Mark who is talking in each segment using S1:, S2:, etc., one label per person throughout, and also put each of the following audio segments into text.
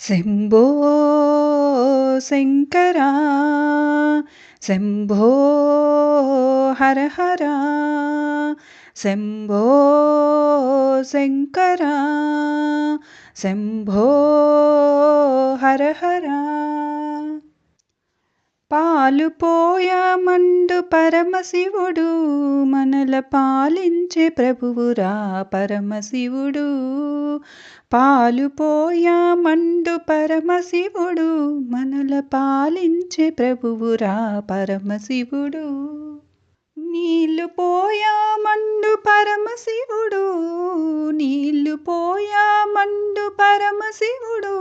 S1: శంభో శంకరా శంభో హర హర శంభో శంకరా శంభో హర హర పాలు పోయామండు పరమశివుడు మనల పాలించే ప్రభువురా పరమశివుడు. పాలు పోయామండు పరమశివుడు మనల పాలించే ప్రభువురా పరమశివుడు. నీళ్ళు పోయామండు పరమశివుడు నీళ్ళు పోయామండు పరమశివుడు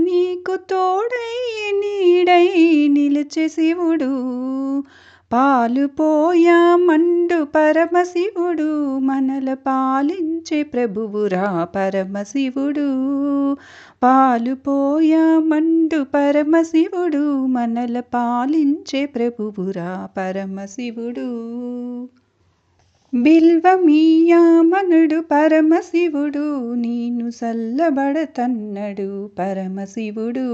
S1: నీకు తోడై నీడై నిలిచే శివుడు పాలు పోయా మండు పరమశివుడు మనల పాలించే ప్రభువురా పరమశివుడు. పాలు పోయా మండు పరమశివుడు మనల పాలించే ప్రభువురా పరమశివుడు. బిల్వమీయామనుడు పరమశివుడు నేను సల్లబడతన్నడు పరమశివుడు.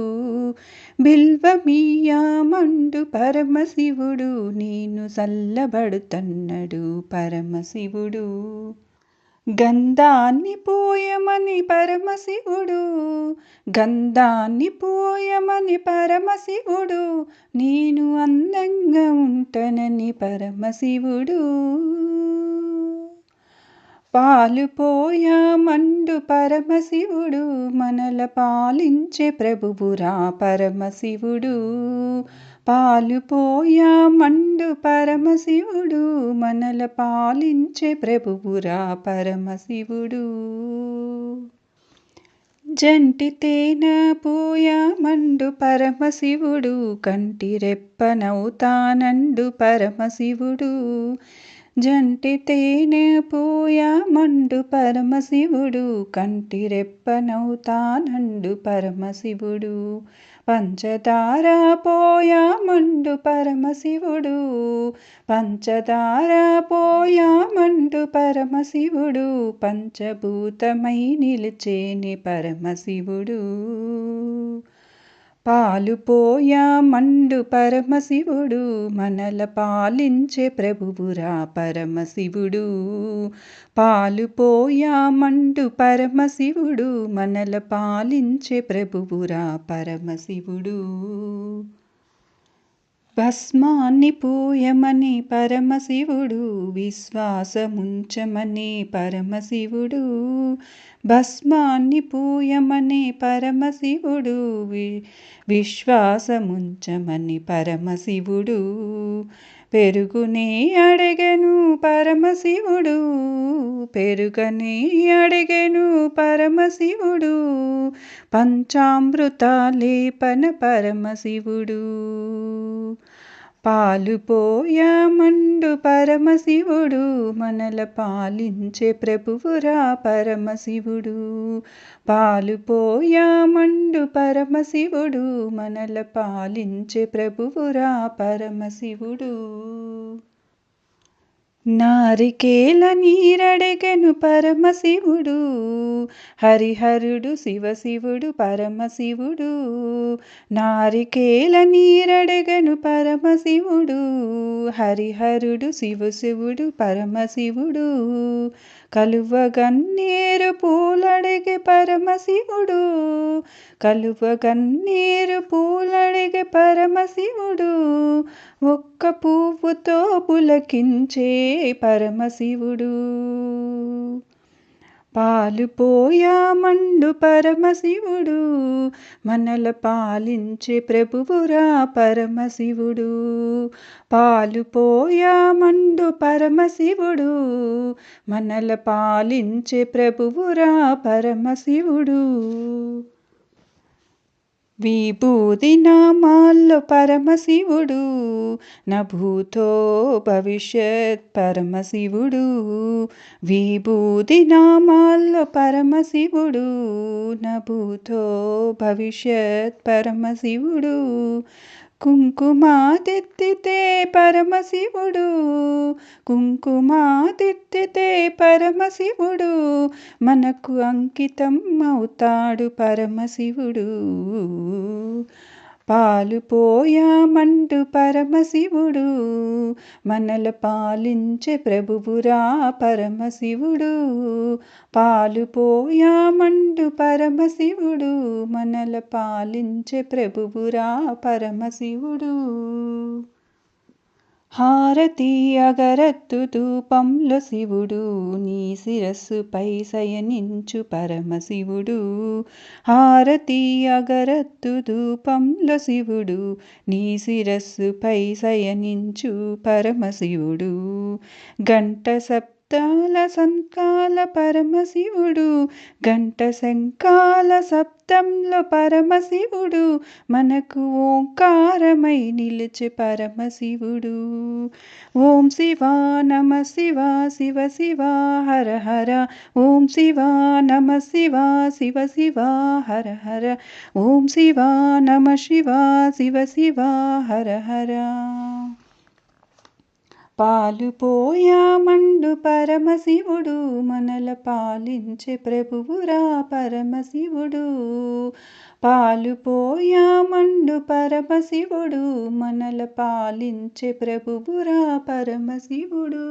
S1: బిల్వమీయామండు పరమశివుడు నేను సల్లబడుతన్నడు పరమశివుడు. గంధాన్ని పోయమని పరమశివుడు గంధాన్ని పోయమని పరమశివుడు నేను అందంగా ఉంటనని పరమశివుడు. పాలుపోయా మండు పరమశివుడు మనల పాలించే ప్రభువురా పరమశివుడు. పాలుపోయా మండు పరమశివుడు మనల పాలించే ప్రభువురా పరమశివుడు. జంటి తేన పోయామండు పరమశివుడు కంటి రెప్పనవుతానండు పరమశివుడు. జంటి తేనె పోయామండు పరమశివుడు కంటి రెప్పనవుతానండు పరమశివుడు. పంచదార పోయ మండు పరమశివుడు పంచదార పోయామండు పరమశివుడు పంచభూతమై నిలిచేని పరమశివుడు. పాలుపోయా మండు పరమశివుడు మనల పాలించే ప్రభువురా పరమశివుడు. పాలుపోయా మండు పరమశివుడు మనల పాలించే ప్రభువురా పరమశివుడు. భస్మాన్ని పూయమని పరమశివుడు విశ్వాసముంచమని పరమశివుడు. భస్మాన్ని పూయమని పరమశివుడు వి విశ్వాసముంచమని పరమశివుడు. పెరుగునే అడగను పరమశివుడు పెరుగనే అడగను పరమశివుడు. పంచామృతాలేపన పరమశివుడు పాలుపోయామండు పరమశివుడు మనల పాలించే ప్రభువురా పరమశివుడు. పాలుపోయామండు పరమశివుడు మనల పాలించే ప్రభువురా పరమశివుడు. నారికేల నీరడగను పరమశివుడు హరిహరుడు శివశివుడు పరమశివుడు. నారికేల నీరడగను పరమశివుడు హరిహరుడు శివశివుడు పరమశివుడు. కలువగన్నేరు పూలడిగే పరమశివుడు కలువగన్నేరు పూలడిగే పరమశివుడు. ఒక్క పువ్వుతో పులకించే పరమశివుడు. పాలు పోయామండు పరమశివుడు మనల పాలించే ప్రభువురా పరమశివుడు. పాలు పోయామండు పరమశివుడు మనల పాలించే ప్రభువురా పరమశివుడు. విభూతి నామాల్లో పరమశివుడు నభూతో భవిష్యత్ పరమశివుడు. విభూతి నామాల్లో పరమశివుడు నభూతో భవిష్యత్ పరమశివుడు. కుంకుమాదిత్తితే పరమశివుడు. కుంకుమాదిత్తితే పరమశివుడు. మనకు అంకితం అవుతాడు పరమశివుడు. పాలు పోయామంటూ పరమశివుడు. మనల పాలించే ప్రభువురా పరమశివుడు. పాలు పోయామంటూ పరమశివుడు. మనల పాలించే ప్రభువురా పరమశివుడు. హారతి అగరత్తు ధూపంలో శివుడు నీ శిరస్సుపై శయనించు పరమశివుడు. హారతి అగరత్తు ధూపంలో శివుడు నీ శిరస్సుపై శయనించు పరమశివుడు. గంట సప్తాల సంకాల పరమశివుడు గంట శంకాల సప్తంలో పరమశివుడు మనకు ఓంకారమై నిలిచి పరమశివుడు. ఓం శివ నమ శివ శివ శివ హర హర. ఓం శివ నమ శివ శివ శివ హర హర. ఓం శివ నమ శివ శివ శివ హర హర. పాలు పోయామండు పరమశివుడు మనల పాలించే ప్రభువురా పరమశివుడు. పాలు పోయామండు పరమశివుడు మనల పాలించే ప్రభువురా పరమశివుడు.